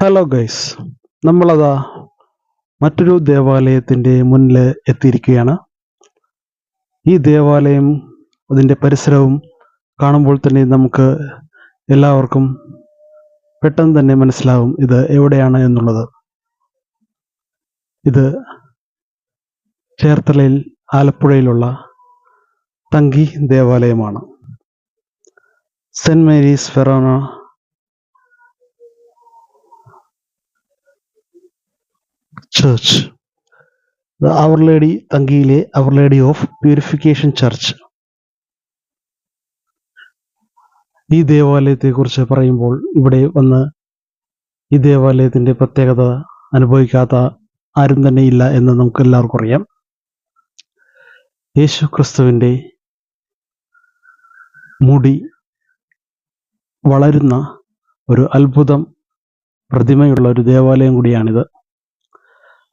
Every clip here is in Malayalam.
ഹലോ ഗൈസ് നമ്മളതാ മറ്റൊരു ദേവാലയത്തിന്റെ മുന്നിൽ എത്തിയിരിക്കുകയാണ്. ഈ ദേവാലയം അതിന്റെ പരിസരവും കാണുമ്പോൾ തന്നെ നമുക്ക് എല്ലാവർക്കും പെട്ടെന്ന് തന്നെ മനസ്സിലാവും ഇത് എവിടെയാണ് എന്നുള്ളത്. ഇത് ചേർത്തലയിൽ ആലപ്പുഴയിലുള്ള Thankey ദേവാലയമാണ്. Saint Mary's forane church our lady തങ്കിയിലെ our lady of purification church ഈ ദേവാലയത്തെ കുറിച്ച് പറയുമ്പോൾ ഇവിടെ വന്ന് ഈ ദേവാലയത്തിന്റെ പ്രത്യേകത അനുഭവിക്കാത്ത ആരും തന്നെ ഇല്ല എന്ന് നമുക്ക് എല്ലാവർക്കും അറിയാം. യേശു ക്രിസ്തുവിന്റെ മുടി വളരുന്ന ഒരു അത്ഭുതം പ്രതിമയുള്ള ഒരു ദേവാലയം കൂടിയാണിത്.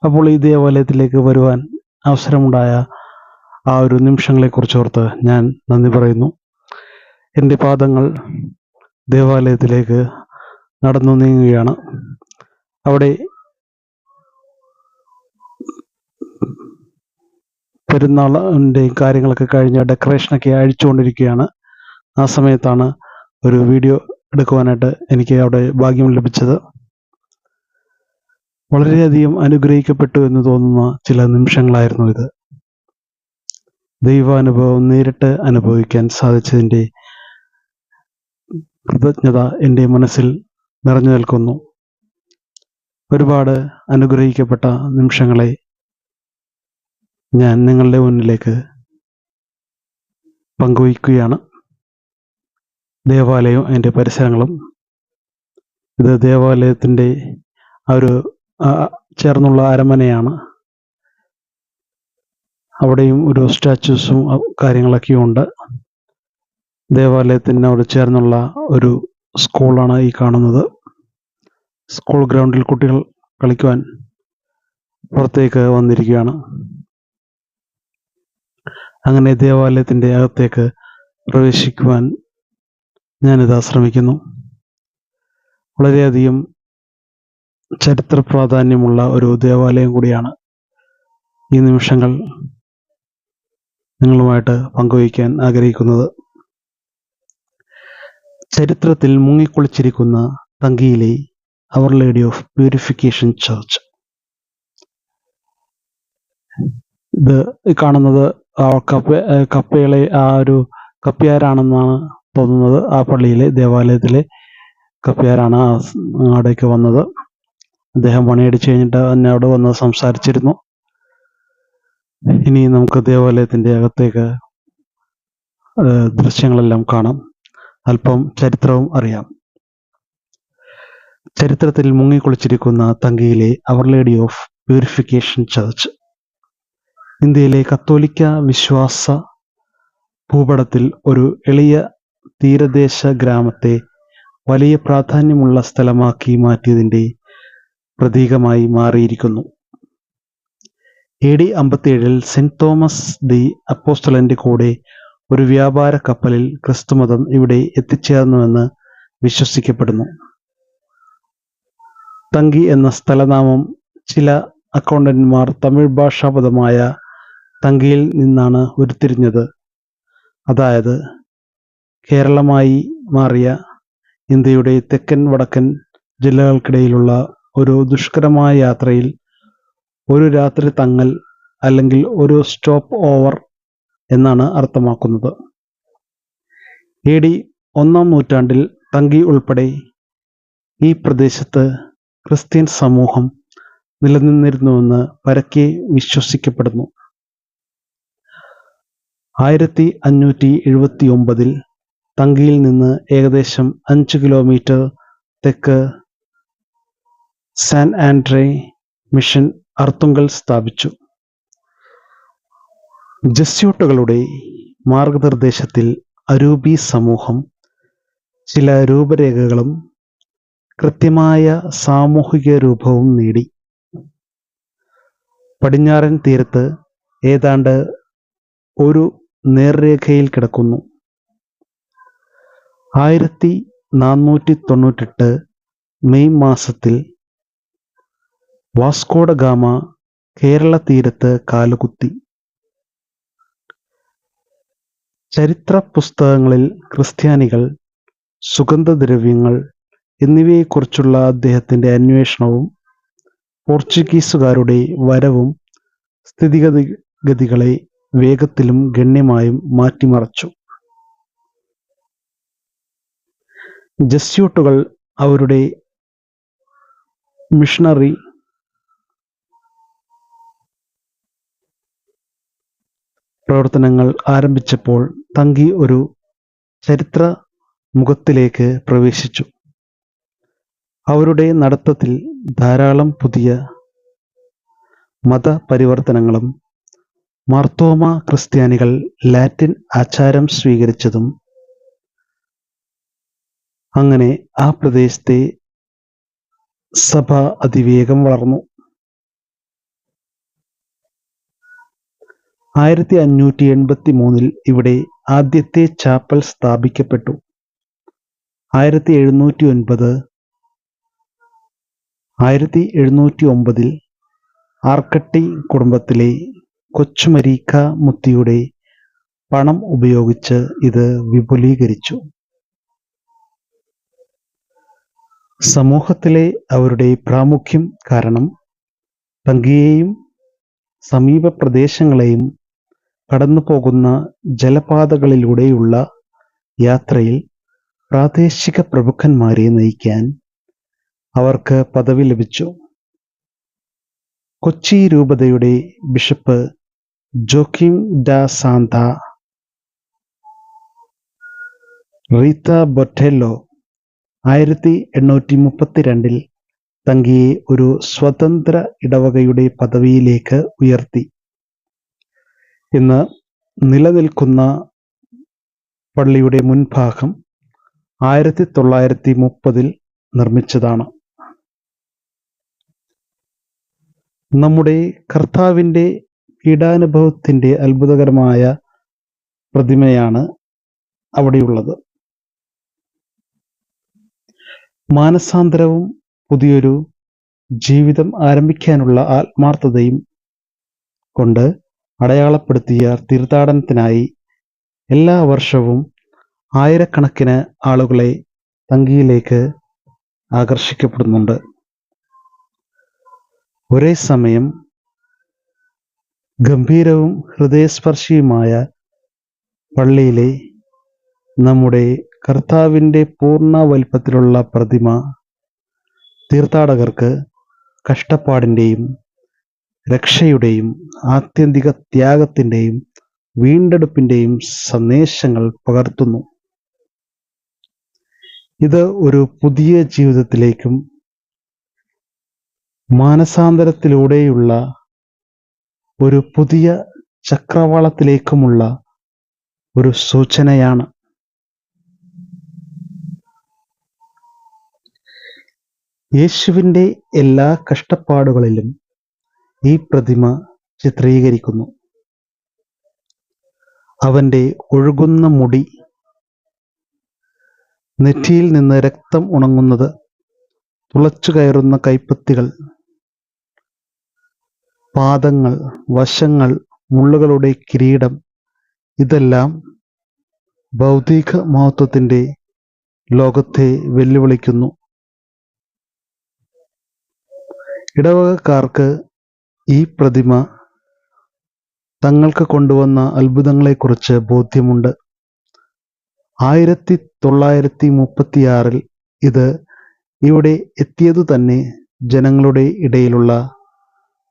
അപ്പോൾ ഈ ദേവാലയത്തിലേക്ക് വരുവാൻ അവസരമുണ്ടായ ആ ഒരു നിമിഷങ്ങളെക്കുറിച്ച് ഓർത്ത് ഞാൻ നന്ദി പറയുന്നു. എന്റെ പാദങ്ങൾ ദേവാലയത്തിലേക്ക് നടന്നു നീങ്ങുകയാണ്. അവിടെ പെരുന്നാളിന്റെ കാര്യങ്ങളൊക്കെ കഴിഞ്ഞ് ഡെക്കറേഷനൊക്കെ അഴിച്ചുകൊണ്ടിരിക്കുകയാണ്. ആ സമയത്താണ് ഒരു വീഡിയോ എടുക്കുവാനായിട്ട് എനിക്ക് അവിടെ ഭാഗ്യം ലഭിച്ചത്. വളരെയധികം അനുഗ്രഹിക്കപ്പെട്ടു എന്ന് തോന്നുന്ന ചില നിമിഷങ്ങളായിരുന്നു ഇത്. ദൈവാനുഭവം നേരിട്ട് അനുഭവിക്കാൻ സാധിച്ചതിന്റെ കൃതജ്ഞത എന്റെ മനസ്സിൽ നിറഞ്ഞു നിൽക്കുന്നു. ഒരുപാട് അനുഗ്രഹിക്കപ്പെട്ട നിമിഷങ്ങളെ ഞാൻ നിങ്ങളുടെ മുന്നിലേക്ക് പങ്കുവയ്ക്കുകയാണ്. ദേവാലയവും അതിന്റെ പരിസരങ്ങളും ഇത് ദേവാലയത്തിന്റെ ആ ഒരു ചേർന്നുള്ള അരമനയാണ്. അവിടെയും ഒരു സ്റ്റാച്യൂസും കാര്യങ്ങളൊക്കെയും ഉണ്ട് ദേവാലയത്തിനോട് ചേർന്നുള്ള ഒരു സ്കൂളാണ് ഈ കാണുന്നത്. സ്കൂൾ ഗ്രൗണ്ടിൽ കുട്ടികൾ കളിക്കുവാൻ പുറത്തേക്ക് വന്നിരിക്കുകയാണ്. അങ്ങനെ ദേവാലയത്തിന്റെ അകത്തേക്ക് പ്രവേശിക്കുവാൻ ഞാനിതാ ശ്രമിക്കുന്നു വളരെയധികം ചരിത്ര പ്രാധാന്യമുള്ള ഒരു ദേവാലയം കൂടിയാണ് ഈ നിമിഷങ്ങൾ നിങ്ങളുമായിട്ട് പങ്കുവയ്ക്കാൻ ആഗ്രഹിക്കുന്നത്. ചരിത്രത്തിൽ മുങ്ങിക്കുളിച്ചിരിക്കുന്ന തങ്കിയിലെ our lady of purification church ഇത് കാണുന്നത് കപ്പ കപ്പയിലെ ആ ഒരു കപ്പിയാരാണെന്നാണ് തോന്നുന്നത്. ആ പള്ളിയിലെ ദേവാലയത്തിലെ കപ്പിയാരാണ് അവിടേക്ക് വന്നത്. അദ്ദേഹം പണിയടിച്ച് കഴിഞ്ഞിട്ട് എന്നെ അവിടെ വന്ന് സംസാരിച്ചിരുന്നു. ഇനി നമുക്ക് ദേവാലയത്തിന്റെ അകത്തേക്ക് ദൃശ്യങ്ങളെല്ലാം കാണാം. അല്പം ചരിത്രവും അറിയാം. ചരിത്രത്തിൽ മുങ്ങിക്കുളിച്ചിരിക്കുന്ന തങ്കിയിലെ our lady of purification church ഇന്ത്യയിലെ കത്തോലിക്ക വിശ്വാസ ഭൂപടത്തിൽ ഒരു എളിയ തീരദേശ ഗ്രാമത്തെ വലിയ പ്രാധാന്യമുള്ള സ്ഥലമാക്കി മാറ്റിയതിന്റെ പ്രതീകമായി മാറിയിരിക്കുന്നു. എ ഡി അമ്പത്തിയേഴിൽ സെന്റ് തോമസ് ദി അപ്പോസ്തലന്റെ കൂടെ ഒരു വ്യാപാര കപ്പലിൽ ക്രിസ്തുമതം ഇവിടെ എത്തിച്ചേർന്നുവെന്ന് വിശ്വസിക്കപ്പെടുന്നു. തങ്കി എന്ന സ്ഥലനാമം ചില അക്കൗണ്ടന്റുമാർ തമിഴ് ഭാഷാ പദമായ തങ്കിയിൽ നിന്നാണ് ഉരുത്തിരിഞ്ഞത്. അതായത് കേരളമായി മാറിയ ഇന്ത്യയുടെ തെക്കൻ വടക്കൻ ജില്ലകൾക്കിടയിലുള്ള ഒരു ദുഷ്കരമായ യാത്രയിൽ ഒരു രാത്രി തങ്ങൽ അല്ലെങ്കിൽ ഒരു സ്റ്റോപ്പ് ഓവർ എന്നാണ് അർത്ഥമാക്കുന്നത്. എ ഡി ഒന്നാം നൂറ്റാണ്ടിൽ തങ്കി ഉൾപ്പെടെ ഈ പ്രദേശത്ത് ക്രിസ്ത്യൻ സമൂഹം നിലനിന്നിരുന്നുവെന്ന് പരക്കെ വിശ്വസിക്കപ്പെടുന്നു. ആയിരത്തി അഞ്ഞൂറ്റി എഴുപത്തി ഒമ്പതിൽ തങ്കിയിൽ നിന്ന് ഏകദേശം അഞ്ച് കിലോമീറ്റർ തെക്ക് സാൻ ആൻഡ്രേ മിഷൻ അർത്തുങ്കൽ സ്ഥാപിച്ചു. ജസ്യൂട്ടുകളുടെ മാർഗനിർദ്ദേശത്തിൽ അരൂപി സമൂഹം ചില രൂപരേഖകളും കൃത്യമായ സാമൂഹിക രൂപവും നേടി. പടിഞ്ഞാറൻ തീരത്ത് ഏതാണ്ട് ഒരു നേർരേഖയിൽ കിടക്കുന്നു. ആയിരത്തി നാനൂറ്റി തൊണ്ണൂറ്റെട്ട് മെയ് മാസത്തിൽ വാസ്കോഡ ഗാമ കേരള തീരത്ത് കാലുകുത്തി. ചരിത്ര പുസ്തകങ്ങളിൽ ക്രിസ്ത്യാനികൾ സുഗന്ധദ്രവ്യങ്ങൾ എന്നിവയെക്കുറിച്ചുള്ള അദ്ദേഹത്തിന്റെ അന്വേഷണവും പോർച്ചുഗീസുകാരുടെ വരവും സ്ഥിതിഗതി ഗതികളെ വേഗത്തിലും ഗണ്യമായും മാറ്റിമറിച്ചു. ജസ്യൂട്ടുകൾ അവരുടെ മിഷണറി പ്രവർത്തനങ്ങൾ ആരംഭിച്ചപ്പോൾ തങ്കി ഒരു ചരിത്ര മുഖത്തിലേക്ക് പ്രവേശിച്ചു. അവരുടെ നടത്തത്തിൽ ധാരാളം പുതിയ മതപരിവർത്തനങ്ങളും മാർത്തോമ ക്രിസ്ത്യാനികൾ ലാറ്റിൻ ആചാരം സ്വീകരിച്ചതും അങ്ങനെ ആ പ്രദേശത്തെ സഭ അതിവേഗം വളർന്നു. ആയിരത്തി അഞ്ഞൂറ്റി എൺപത്തി മൂന്നിൽ ഇവിടെ ആദ്യത്തെ ചാപ്പൽ സ്ഥാപിക്കപ്പെട്ടു. ആയിരത്തി എഴുന്നൂറ്റി ഒൻപത് ആയിരത്തി എഴുന്നൂറ്റി ഒമ്പതിൽ ആർക്കട്ടി കുടുംബത്തിലെ കൊച്ചുമരീക്ക മുത്തിയുടെ പണം ഉപയോഗിച്ച് ഇത് വിപുലീകരിച്ചു. സമൂഹത്തിലെ അവരുടെ പ്രാമുഖ്യം കാരണം തങ്കിയെയും സമീപ പ്രദേശങ്ങളെയും കടന്നു പോകുന്ന ജലപാതകളിലൂടെയുള്ള യാത്രയിൽ പ്രാദേശിക പ്രമുഖന്മാരെ നയിക്കാൻ അവർക്ക് പദവി ലഭിച്ചു. കൊച്ചി രൂപതയുടെ bishop Joaquim da Santa Rita Botelho ആയിരത്തി എണ്ണൂറ്റി മുപ്പത്തിരണ്ടിൽ തങ്കിയെ ഒരു സ്വതന്ത്ര ഇടവകയുടെ പദവിയിലേക്ക് ഉയർത്തി. ഇന്ന് നിലനിൽക്കുന്ന പള്ളിയുടെ മുൻഭാഗം ആയിരത്തി തൊള്ളായിരത്തി മുപ്പതിൽ നിർമ്മിച്ചതാണ്. നമ്മുടെ കർത്താവിന്റെ പീഡാനുഭവത്തിന്റെ അത്ഭുതകരമായ പ്രതിമയാണ് അവിടെയുള്ളത്. മാനസാന്തരവും പുതിയൊരു ജീവിതം ആരംഭിക്കാനുള്ള ആത്മാർത്ഥതയും കൊണ്ട് അടയാളപ്പെടുത്തിയ തീർത്ഥാടനത്തിനായി എല്ലാ വർഷവും ആയിരക്കണക്കിന് ആളുകളെ തങ്കിയിലേക്ക് ആകർഷിക്കപ്പെടുന്നുണ്ട്. ഒരേ സമയം ഗംഭീരവും ഹൃദയസ്പർശിയുമായ പള്ളിയിലെ നമ്മുടെ കർത്താവിന്റെ പൂർണ വലിപ്പത്തിലുള്ള പ്രതിമ തീർത്ഥാടകർക്ക് കഷ്ടപ്പാടിന്റെയും രക്ഷയുടെയും ആത്യന്തിക ത്യാഗത്തിന്റെയും വീണ്ടെടുപ്പിന്റെയും സന്ദേശങ്ങൾ പകർത്തുന്നു. ഇത് ഒരു പുതിയ ജീവിതത്തിലേക്കും മാനസാന്തരത്തിലൂടെയുള്ള ഒരു പുതിയ ചക്രവാളത്തിലേക്കുമുള്ള ഒരു സൂചനയാണ്. യേശുവിന്റെ എല്ലാ കഷ്ടപ്പാടുകളിലും ഈ പ്രതിമ ചിത്രീകരിക്കുന്നു. അവന്റെ ഒഴുകുന്ന മുടി നെറ്റിയിൽ നിന്ന് രക്തം ഉണങ്ങുന്നത് തുളച്ചു കയറുന്ന കൈപ്പത്തികൾ പാദങ്ങൾ വശങ്ങൾ മുള്ളുകളുടെ കിരീടം ഇതെല്ലാം ഭൗതിക മഹത്വത്തിന്റെ ലോകത്തെ വെല്ലുവിളിക്കുന്നു. ഇടവകക്കാർക്ക് ഈ പ്രതിമ തങ്ങൾക്ക് കൊണ്ടുവന്ന അത്ഭുതങ്ങളെക്കുറിച്ച് ബോധ്യമുണ്ട്. ആയിരത്തി തൊള്ളായിരത്തി മുപ്പത്തിയാറിൽ ഇത് ഇവിടെ എത്തിയതു തന്നെ ജനങ്ങളുടെ ഇടയിലുള്ള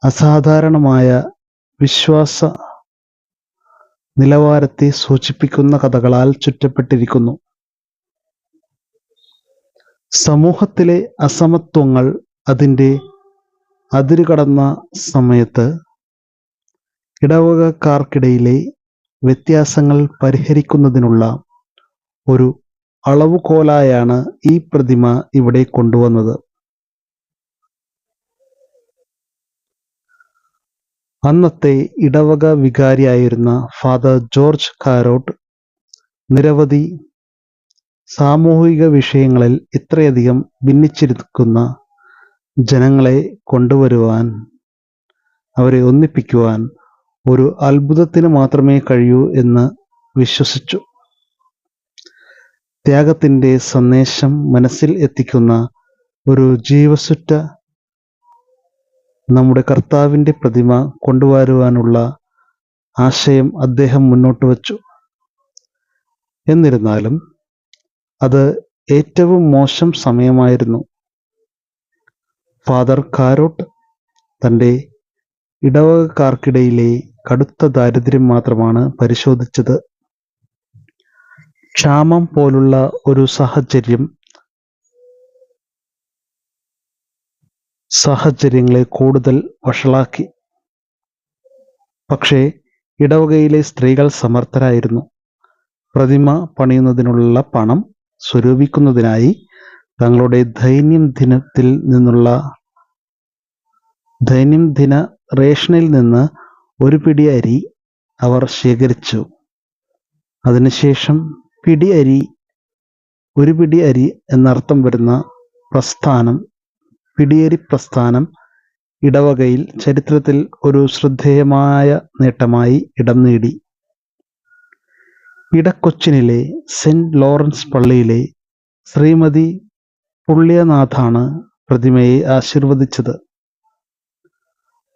അസാധാരണമായ വിശ്വാസ നിലവാരത്തെ സൂചിപ്പിക്കുന്ന കഥകളാൽ ചുറ്റപ്പെട്ടിരിക്കുന്നു. സമൂഹത്തിലെ അസമത്വങ്ങൾ അതിന്റെ അതിരുകടന്ന സമയത്ത് ഇടവകക്കാർക്കിടയിലെ വ്യത്യാസങ്ങൾ പരിഹരിക്കുന്നതിനുള്ള ഒരു അളവുകോലായാണ് ഈ പ്രതിമ ഇവിടെ കൊണ്ടുവന്നത്. അന്നത്തെ ഇടവക വികാരിയായിരുന്ന ഫാദർ ജോർജ് കാരോട്ട് നിരവധി സാമൂഹിക വിഷയങ്ങളിൽ ഇത്രയധികം ഭിന്നിച്ചിരിക്കുന്ന ജനങ്ങളെ കൊണ്ടുവരുവാൻ അവരെ ഒന്നിപ്പിക്കുവാൻ ഒരു അത്ഭുതത്തിന് മാത്രമേ കഴിയൂ എന്ന് വിശ്വസിച്ചു. ത്യാഗത്തിന്റെ സന്ദേശം മനസ്സിൽ എത്തിക്കുന്ന ഒരു ജീവസുറ്റ നമ്മുടെ കർത്താവിന്റെ പ്രതിമ കൊണ്ടുവരുവാനുള്ള ആശയം അദ്ദേഹം മുന്നോട്ട് വച്ചു. എന്നിരുന്നാലും അത് ഏറ്റവും മോശം സമയമായിരുന്നു. ഫാദർ കാരോട്ട് തന്റെ ഇടവകക്കാർക്കിടയിലെ കടുത്ത ദാരിദ്ര്യം മാത്രമാണ് പരിശോധിച്ചത്. ക്ഷാമം പോലുള്ള ഒരു സാഹചര്യം സാഹചര്യങ്ങളെ കൂടുതൽ വഷളാക്കി. പക്ഷേ ഇടവകയിലെ സ്ത്രീകൾ സമർത്ഥരായിരുന്നു. പ്രതിമ പണിയുന്നതിനുള്ള പണം സ്വരൂപിക്കുന്നതിനായി തങ്ങളുടെ ദൈനംദിനത്തിൽ നിന്നുള്ള ദൈനംദിന റേഷനിൽ നിന്ന് ഒരു പിടി അരി അവർ ശേഖരിച്ചു. അതിനുശേഷം പിടി അരി ഒരു പിടി അരി എന്നർത്ഥം വരുന്ന പ്രസ്ഥാനം പിടിയരി പ്രസ്ഥാനം ഇടവകയിൽ ചരിത്രത്തിൽ ഒരു ശ്രദ്ധേയമായ നേട്ടമായി ഇടം നേടി. ഇടക്കൊച്ചിനിലെ സെന്റ് ലോറൻസ് പള്ളിയിലെ ശ്രീമതി പുള്യനാഥാണ് പ്രതിമയെ ആശീർവദിച്ചത്.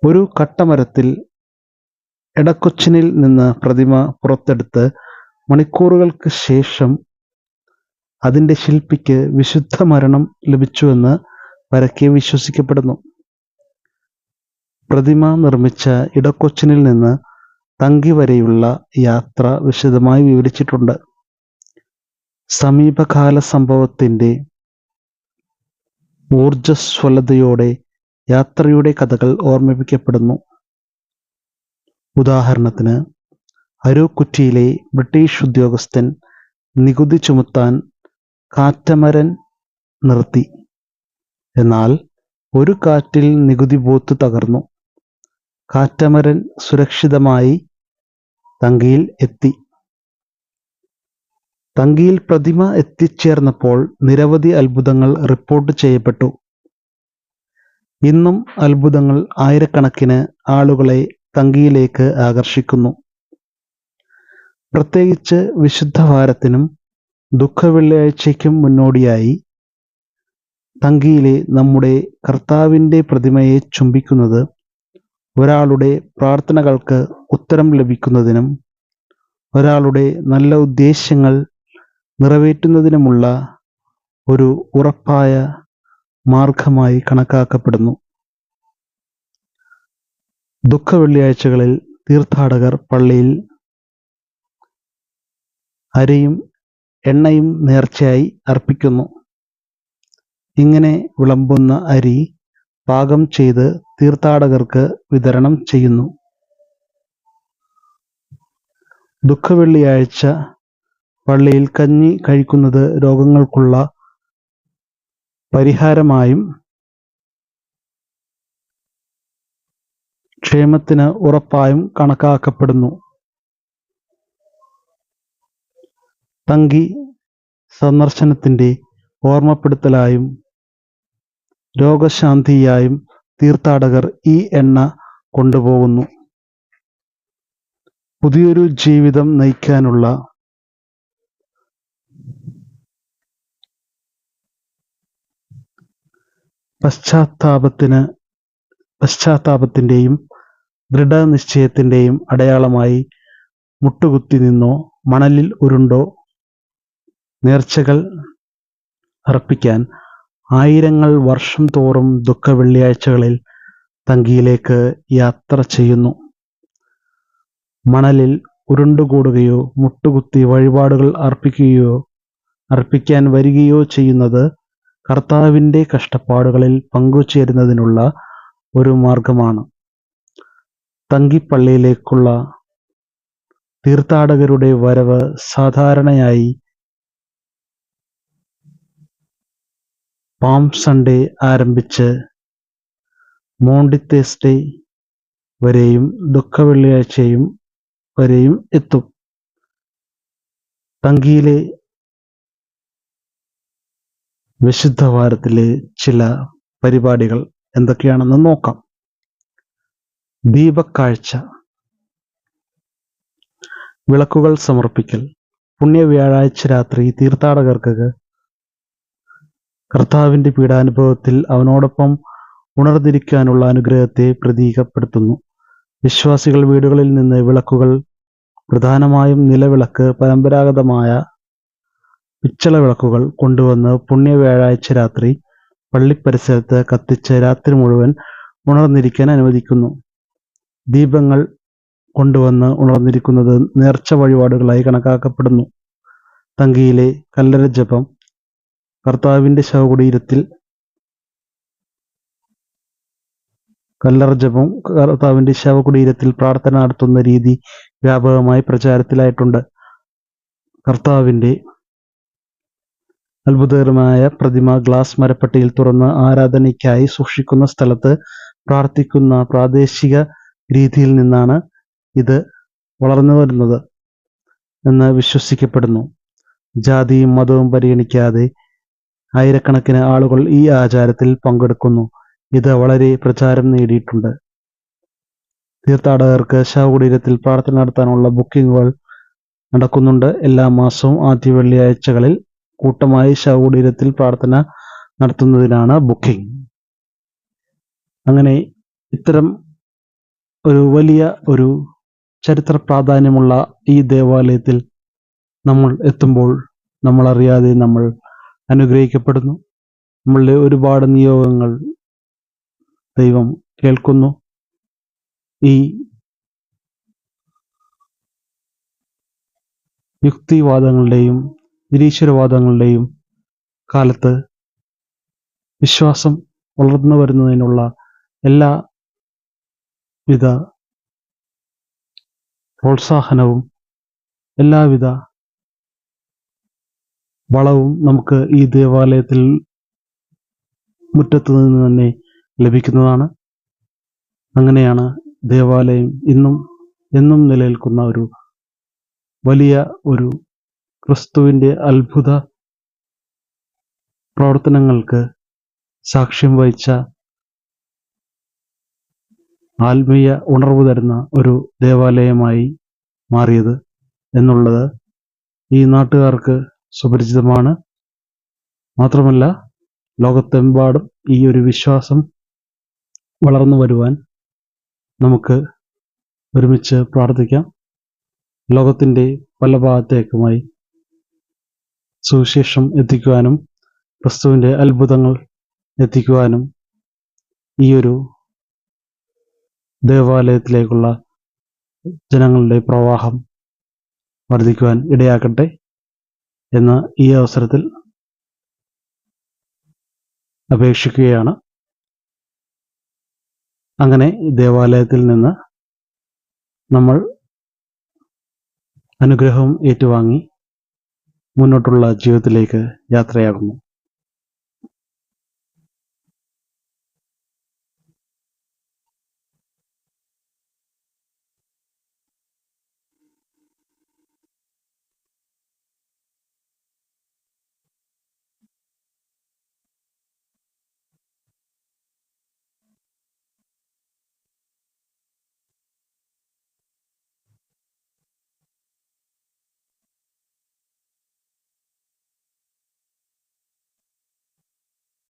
ഒരു കട്ടമരത്തിൽ എടക്കൊച്ചിനിൽ നിന്ന് പ്രതിമ പുറത്തെടുത്ത് മണിക്കൂറുകൾക്ക് ശേഷം അതിന്റെ ശില്പിക്ക് വിശുദ്ധ മരണം ലഭിച്ചുവെന്ന് പരക്കെ വിശ്വസിക്കപ്പെടുന്നു. പ്രതിമ നിർമ്മിച്ച ഇടക്കൊച്ചിനിൽ നിന്ന് തങ്കി വരെയുള്ള യാത്ര വിശദമായി വിവരിച്ചിട്ടുണ്ട്. സമീപകാല സംഭവത്തിന്റെ ഊർജസ്വലതയോടെ യാത്രയുടെ കഥകൾ ഓർമ്മിപ്പിക്കപ്പെടുന്നു. ഉദാഹരണത്തിന് അരൂക്കുറ്റിയിലെ ബ്രിട്ടീഷ് ഉദ്യോഗസ്ഥൻ നികുതി ചുമത്താൻ കാറ്റമരൻ നിർത്തി. എന്നാൽ ഒരു കാറ്റിൽ നികുതി ബോത്ത് തകർന്നു. കാറ്റമരൻ സുരക്ഷിതമായി തങ്കിയിൽ എത്തി. തങ്കിയിൽ പ്രതിമ എത്തിച്ചേർന്നപ്പോൾ നിരവധി അത്ഭുതങ്ങൾ റിപ്പോർട്ട് ചെയ്യപ്പെട്ടു. ഇന്നും അത്ഭുതങ്ങൾ ആയിരക്കണക്കിന് ആളുകളെ തങ്കിയിലേക്ക് ആകർഷിക്കുന്നു. പ്രത്യേകിച്ച് വിശുദ്ധവാരത്തിനും ദുഃഖവെള്ളിയാഴ്ചയ്ക്കും മുന്നോടിയായി തങ്കിയിലെ നമ്മുടെ കർത്താവിന്റെ പ്രതിമയെ ചുംബിക്കുന്നത് ഒരാളുടെ പ്രാർത്ഥനകൾക്ക് ഉത്തരം ലഭിക്കുന്നതിനും ഒരാളുടെ നല്ല ഉദ്ദേശ്യങ്ങൾ നിറവേറ്റുന്നതിനുമുള്ള ഒരു ഉറപ്പായ മാർഗമായി കണക്കാക്കപ്പെടുന്നു. ദുഃഖ വെള്ളിയാഴ്ചകളിൽ തീർത്ഥാടകർ പള്ളിയിൽ അരിയും എണ്ണയും നേർച്ചയായി അർപ്പിക്കുന്നു. ഇങ്ങനെ വിളമ്പുന്ന അരി പാകം ചെയ്ത് തീർത്ഥാടകർക്ക് വിതരണം ചെയ്യുന്നു. ദുഃഖവെള്ളിയാഴ്ച പള്ളിയിൽ കഞ്ഞി കഴിക്കുന്നത് രോഗങ്ങൾക്കുള്ള പരിഹാരമായും ക്ഷേമത്തിന് ഉറപ്പായും കണക്കാക്കപ്പെടുന്നു. തങ്കി സന്ദർശനത്തിന്റെ ഓർമ്മപ്പെടുത്തലായും രോഗശാന്തിയായും തീർത്ഥാടകർ ഈ എണ്ണ കൊണ്ടുപോകുന്നു. പുതിയൊരു ജീവിതം നയിക്കാനുള്ള പശ്ചാത്താപത്തിന് പശ്ചാത്താപത്തിന്റെയും ദൃഢനിശ്ചയത്തിന്റെയും അടയാളമായി മുട്ടുകുത്തി നിന്നോ മണലിൽ ഉരുണ്ടോ നേർച്ചകൾ അർപ്പിക്കാൻ ആയിരങ്ങൾ വർഷം തോറും ദുഃഖ വെള്ളിയാഴ്ചകളിൽ തങ്കിയിലേക്ക് യാത്ര ചെയ്യുന്നു. മണലിൽ ഉരുണ്ടുകൂടുകയോ മുട്ടുകുത്തി വഴിപാടുകൾ അർപ്പിക്കുകയോ അർപ്പിക്കാൻ വരികയോ ചെയ്യുന്നത് കർത്താവിന്റെ കഷ്ടപ്പാടുകളിൽ പങ്കുചേരുന്നതിനുള്ള ഒരു മാർഗമാണ്. തങ്കിപ്പള്ളിയിലേക്കുള്ള തീർത്ഥാടകരുടെ വരവ് സാധാരണയായി പാം സൺഡേ ആരംഭിച്ച് മോണ്ടി തേസ്ഡേ വരെയും ദുഃഖവെള്ളിയാഴ്ചയും വരെയും എത്തും. തങ്കിയിലെ വിശുദ്ധ വാരത്തിലെ ചില പരിപാടികൾ എന്തൊക്കെയാണെന്ന് നോക്കാം. ദീപക്കാഴ്ച വിളക്കുകൾ സമർപ്പിക്കൽ പുണ്യ വ്യാഴാഴ്ച രാത്രി തീർത്ഥാടകർക്ക് കർത്താവിന്റെ പീഡാനുഭവത്തിൽ അവനോടൊപ്പം ഉണർന്നിരിക്കാനുള്ള അനുഗ്രഹത്തെ പ്രതീകപ്പെടുത്തുന്നു. വിശ്വാസികൾ വീടുകളിൽ നിന്ന് വിളക്കുകൾ പ്രധാനമായും നിലവിളക്ക് പരമ്പരാഗതമായ പിച്ചള വിളക്കുകൾ കൊണ്ടുവന്ന് പുണ്യ വ്യാഴാഴ്ച രാത്രി പള്ളിപ്പരിസരത്ത് കത്തിച്ച് രാത്രി മുഴുവൻ ഉണർന്നിരിക്കാൻ അനുവദിക്കുന്നു. ദീപങ്ങൾ കൊണ്ടുവന്ന് ഉണർന്നിരിക്കുന്നത് നേർച്ച വഴിപാടുകളായി കണക്കാക്കപ്പെടുന്നു. തങ്കിയിലെ കല്ലര ജപം കർത്താവിന്റെ ശവകുടീരത്തിൽ കല്ലറ ജപം കർത്താവിന്റെ ശവകുടീരത്തിൽ പ്രാർത്ഥന നടത്തുന്ന രീതി വ്യാപകമായി പ്രചാരത്തിലായിട്ടുണ്ട്. കർത്താവിന്റെ അത്ഭുതകരമായ പ്രതിമ ഗ്ലാസ് മരപ്പട്ടിയിൽ തുറന്ന് ആരാധനയ്ക്കായി സൂക്ഷിക്കുന്ന സ്ഥലത്ത് പ്രാർത്ഥിക്കുന്ന പ്രാദേശിക രീതിയിൽ നിന്നാണ് ഇത് വളർന്നു വരുന്നത് എന്ന് വിശ്വസിക്കപ്പെടുന്നു. ജാതിയും മതവും പരിഗണിക്കാതെ ആയിരക്കണക്കിന് ആളുകൾ ഈ ആചാരത്തിൽ പങ്കെടുക്കുന്നു. ഇത് വളരെ പ്രചാരം നേടിയിട്ടുണ്ട്. തീർത്ഥാടകർക്ക് ശവകുടീരത്തിൽ പ്രാർത്ഥന നടത്താനുള്ള ബുക്കിങ്ങുകൾ നടക്കുന്നുണ്ട്. എല്ലാ മാസവും ആദ്യ വെള്ളിയാഴ്ചകളിൽ കൂട്ടമായി ശവകുടീരത്തിൽ പ്രാർത്ഥന നടത്തുന്നതിനാണ് ബുക്കിംഗ് അങ്ങനെ ഇത്തരം ഒരു വലിയ ഒരു ചരിത്ര പ്രാധാന്യമുള്ള ഈ ദേവാലയത്തിൽ നമ്മൾ എത്തുമ്പോൾ നമ്മൾ അറിയാതെ നമ്മൾ അനുഗ്രഹിക്കപ്പെടുന്നു. നമ്മളുടെ ഒരുപാട് നിയോഗങ്ങൾ ദൈവം കേൾക്കുന്നു. ഈ യുക്തിവാദങ്ങളുടെയും നിരീശ്വരവാദങ്ങളുടെയും കാലത്ത് വിശ്വാസം വളർന്നു വരുന്നതിനുള്ള എല്ലാ വിധ പ്രോത്സാഹനവും എല്ലാവിധ വളവും നമുക്ക് ഈ ദേവാലയത്തിൽ മുറ്റത്ത് നിന്ന് തന്നെ ലഭിക്കുന്നതാണ്. അങ്ങനെയാണ് ദേവാലയം ഇന്നും എന്നും നിലനിൽക്കുന്ന ഒരു വലിയ ഒരു ക്രിസ്തുവിന്റെ അത്ഭുത പ്രവർത്തനങ്ങൾക്ക് സാക്ഷ്യം വഹിച്ച ആത്മീയ ഉണർവ് തരുന്ന ഒരു ദേവാലയമായി മാറിയത് എന്നുള്ളത് ഈ നാട്ടുകാർക്ക് സുപരിചിതമാണ്. മാത്രമല്ല ലോകത്തെമ്പാടും ഈ ഒരു വിശ്വാസം വളർന്നു വരുവാൻ നമുക്ക് ഒരുമിച്ച് പ്രാർത്ഥിക്കാം. ലോകത്തിന്റെ പല ഭാഗത്തേക്കുമായി സുവിശേഷം എത്തിക്കുവാനും ക്രിസ്തുവിന്റെ അത്ഭുതങ്ങൾ എത്തിക്കുവാനും ഈ ഒരു ദേവാലയത്തിലേക്കുള്ള ജനങ്ങളുടെ പ്രവാഹം വർദ്ധിക്കുവാൻ ഇടയാക്കട്ടെ എന്ന് ഈ അവസരത്തിൽ അപേക്ഷിക്കുകയാണ്. അങ്ങനെ ദേവാലയത്തിൽ നിന്ന് നമ്മൾ അനുഗ്രഹം ഏറ്റുവാങ്ങി മുന്നോട്ടുള്ള ജീവിതത്തിലേക്ക് യാത്രയാകുന്നു.